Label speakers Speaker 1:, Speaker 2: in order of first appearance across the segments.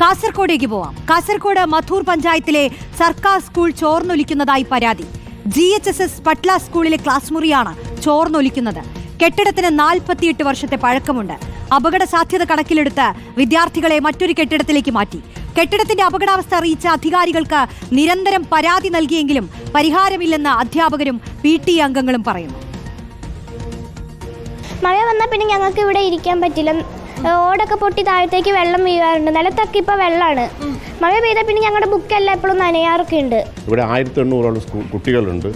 Speaker 1: കാസർകോടേക്ക് പോവാം. കാസർകോട് മധൂർ പഞ്ചായത്തിലെ സർക്കാർ സ്കൂൾ ചോർന്നൊലിക്കുന്നതായി പരാതി. G H S S Patla സ്കൂളിലെ ക്ലാസ് മുറിയാണ് ചോർന്നൊലിക്കുന്നത്. കെട്ടിടത്തിന് നാൽപ്പത്തിയെട്ട് വർഷത്തെ പഴക്കമുണ്ട്. അപകട സാധ്യത കണക്കിലെടുത്ത് വിദ്യാർത്ഥികളെ മറ്റൊരു കെട്ടിടത്തിലേക്ക് മാറ്റി. കെട്ടിടത്തിന്റെ അപകടാവസ്ഥ അറിയിച്ച അധികാരികൾക്ക് നിരന്തരം പരാതി നൽകിയെങ്കിലും പരിഹാരമില്ലെന്ന് അധ്യാപകരും പി അംഗങ്ങളും പറയുന്നു.
Speaker 2: മഴ വന്നാൽ പിന്നെ ഞങ്ങൾക്ക് ഇവിടെ ഇരിക്കാൻ പറ്റില്ല. ഓടൊക്കെ പൊട്ടി താഴത്തേക്ക് വെള്ളം വീഴാറുണ്ട്. നിലത്തൊക്കെ ഇപ്പൊ വെള്ളമാണ് മഴ പെയ്താൽ പിന്നെ ഞങ്ങളുടെ ബുക്കെല്ലാം എപ്പോഴും നനയാറൊക്കെ ഉണ്ട്
Speaker 3: ഇവിടെ ആയിരത്തി എണ്ണൂറോളം സ്കൂൾ കുട്ടികളുണ്ട്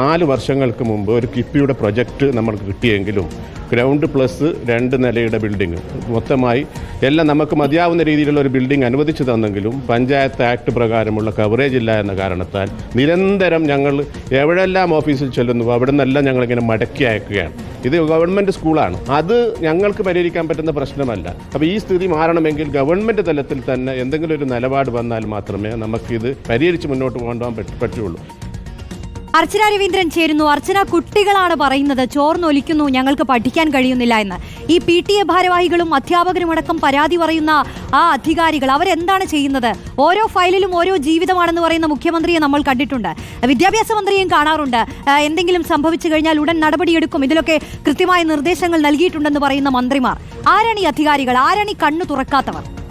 Speaker 3: നാല് വർഷങ്ങൾക്ക് മുമ്പ് ഒരു കിഫ്ബിയുടെ പ്രൊജക്റ്റ് നമ്മൾക്ക് കിട്ടിയെങ്കിലും ഗ്രൗണ്ട് പ്ലസ് രണ്ട് നിലയുടെ ബിൽഡിംഗ് മൊത്തമായി എല്ലാം നമുക്ക് മതിയാവുന്ന രീതിയിലുള്ള ഒരു ബിൽഡിംഗ് അനുവദിച്ചു തന്നെങ്കിലും പഞ്ചായത്ത് ആക്ട് പ്രകാരമുള്ള കവറേജ് ഇല്ല എന്ന കാരണത്താൽ നിരന്തരം ഞങ്ങൾ എവിടെല്ലാം ഓഫീസിൽ ചെല്ലുന്നു അവിടെ നിന്നെല്ലാം ഞങ്ങളിങ്ങനെ മടക്കി അയക്കുകയാണ്. ഇത് ഗവൺമെന്റ് സ്കൂളാണ്. അത് ഞങ്ങൾക്ക് പരിഹരിക്കാൻ പറ്റുന്ന പ്രശ്നമല്ല. അപ്പോൾ ഈ സ്ഥിതി മാറണമെങ്കിൽ ഗവൺമെന്റ് തലത്തിൽ തന്നെ എന്തെങ്കിലും ഒരു നിലപാട് വന്നാൽ മാത്രമേ നമുക്കിത് പരിഹരിച്ച് മുന്നോട്ട് കൊണ്ടുപോകാൻ പറ്റ- പറ്റുള്ളൂ.
Speaker 1: അർച്ചന രവീന്ദ്രൻ ചേരുന്നു. അർച്ചന കുട്ടികളാണ് പറയുന്നത്. ചോർന്നൊലിക്കുന്നു. ഞങ്ങൾക്ക് പഠിക്കാൻ കഴിയുന്നില്ല എന്ന്. ഈ പി ടി എ ഭാരവാഹികളും അധ്യാപകരുമടക്കം പരാതി പറയുന്ന ആ അധികാരികൾ അവരെന്താണ് ചെയ്യുന്നത്? ഓരോ ഫയലിലും ഓരോ ജീവിതമാണെന്ന് പറയുന്ന മുഖ്യമന്ത്രിയെ നമ്മൾ കണ്ടിട്ടുണ്ട്. വിദ്യാഭ്യാസ മന്ത്രിയും കാണാറുണ്ട്. എന്തെങ്കിലും സംഭവിച്ചു കഴിഞ്ഞാൽ ഉടൻ നടപടിയെടുക്കും. ഇതിലൊക്കെ കൃത്യമായ നിർദ്ദേശങ്ങൾ നൽകിയിട്ടുണ്ടെന്ന് പറയുന്ന മന്ത്രിമാർ. ആരാണ് ഈ അധികാരികൾ? ആരാണ് ഈ കണ്ണു തുറക്കാത്തവർ?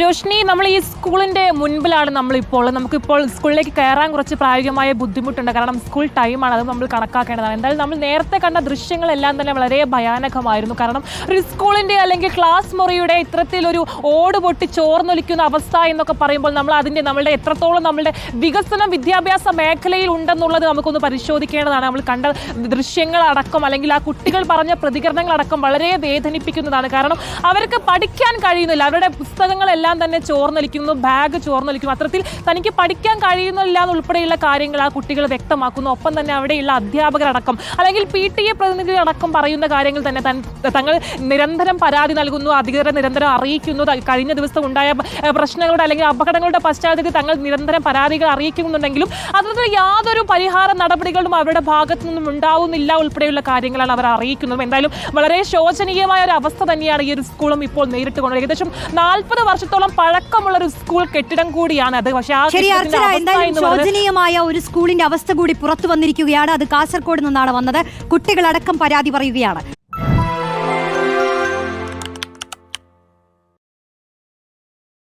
Speaker 4: രോഷിനി നമ്മൾ ഈ സ്കൂളിന്റെ മുൻപിലാണ് നമ്മളിപ്പോൾ. നമുക്കിപ്പോൾ സ്കൂളിലേക്ക് കയറാൻ കുറച്ച് പ്രായോഗികമായ ബുദ്ധിമുട്ടുണ്ട്. കാരണം സ്കൂൾ ടൈമാണ് അത് നമ്മൾ കണക്കാക്കേണ്ടതാണ്. എന്തായാലും നമ്മൾ നേരത്തെ കണ്ട ദൃശ്യങ്ങളെല്ലാം തന്നെ വളരെ ഭയാനകമായിരുന്നു. കാരണം ഒരു സ്കൂളിന്റെ അല്ലെങ്കിൽ ക്ലാസ് മുറിയുടെ ഇത്തരത്തിലൊരു ഓട് പൊട്ടി ചോർന്നൊലിക്കുന്ന അവസ്ഥ എന്നൊക്കെ പറയുമ്പോൾ നമ്മൾ അതിന്റെ നമ്മളുടെ എത്രത്തോളം നമ്മളുടെ വികസനം വിദ്യാഭ്യാസ മേഖലയിൽ ഉണ്ടെന്നുള്ളത് നമുക്കൊന്ന് പരിശോധിക്കേണ്ടതാണ്. നമ്മൾ കണ്ട ദൃശ്യങ്ങളടക്കം അല്ലെങ്കിൽ ആ കുട്ടികൾ പറഞ്ഞ പ്രതികരണങ്ങളടക്കം വളരെ വേദനിപ്പിക്കുന്നതാണ്. കാരണം അവർക്ക് പഠിക്കാൻ കഴിയുന്നില്ല. അവരുടെ പുസ്തകങ്ങളെല്ലാം തന്നെ ചോർന്നൊലിക്കുന്നു ബാഗ് ചോർന്നൊലിക്കുന്നു. അത്തരത്തിൽ തനിക്ക് പഠിക്കാൻ കഴിയുന്നില്ല എന്നുൾപ്പെടെയുള്ള കാര്യങ്ങൾ ആ കുട്ടികൾ വ്യക്തമാക്കുന്നു. ഒപ്പം തന്നെ അവിടെയുള്ള അധ്യാപകരടക്കം അല്ലെങ്കിൽ പി ടി എ പ്രതിനിധികളടക്കം പറയുന്ന കാര്യങ്ങൾ തന്നെ തങ്ങൾ നിരന്തരം പരാതി നൽകുന്നു അധികൃതരെ നിരന്തരം അറിയിക്കുന്നു. കഴിഞ്ഞ ദിവസം ഉണ്ടായ പ്രശ്നങ്ങളുടെ അല്ലെങ്കിൽ അപകടങ്ങളുടെ പശ്ചാത്തലത്തിൽ തങ്ങൾ നിരന്തരം പരാതികൾ അറിയിക്കുന്നുണ്ടെങ്കിലും അതിന് യാതൊരു പരിഹാര നടപടികളും അവരുടെ ഭാഗത്തു നിന്നും ഉണ്ടാവുന്നില്ല ഉൾപ്പെടെയുള്ള കാര്യങ്ങളാണ് അവർ അറിയിക്കുന്നത്. എന്തായാലും വളരെ ശോചനീയമായ ഒരു അവസ്ഥ തന്നെയാണ് ഈ ഒരു സ്കൂളും ഇപ്പോൾ നേരിട്ട് കൊണ്ടത് ഏകദേശം നാൽപ്പത് വർഷത്തോളം പഴക്കമുള്ള ഒരു സ്കൂൾ കെട്ടിടം കൂടിയാണ് അത്. പക്ഷേ ആ
Speaker 1: ശരി
Speaker 4: കെട്ടിടത്തിന്റെ
Speaker 1: അർച്ചന എന്തായാലും ശോചനീയമായ ഒരു സ്കൂളിന്റെ അവസ്ഥ കൂടി പുറത്തു വന്നിരിക്കുകയാണ്. അത് കാസർഗോഡ് നിന്നാണ് വന്നത്. കുട്ടികളടക്കം പരാതി പറയുകയാണ്.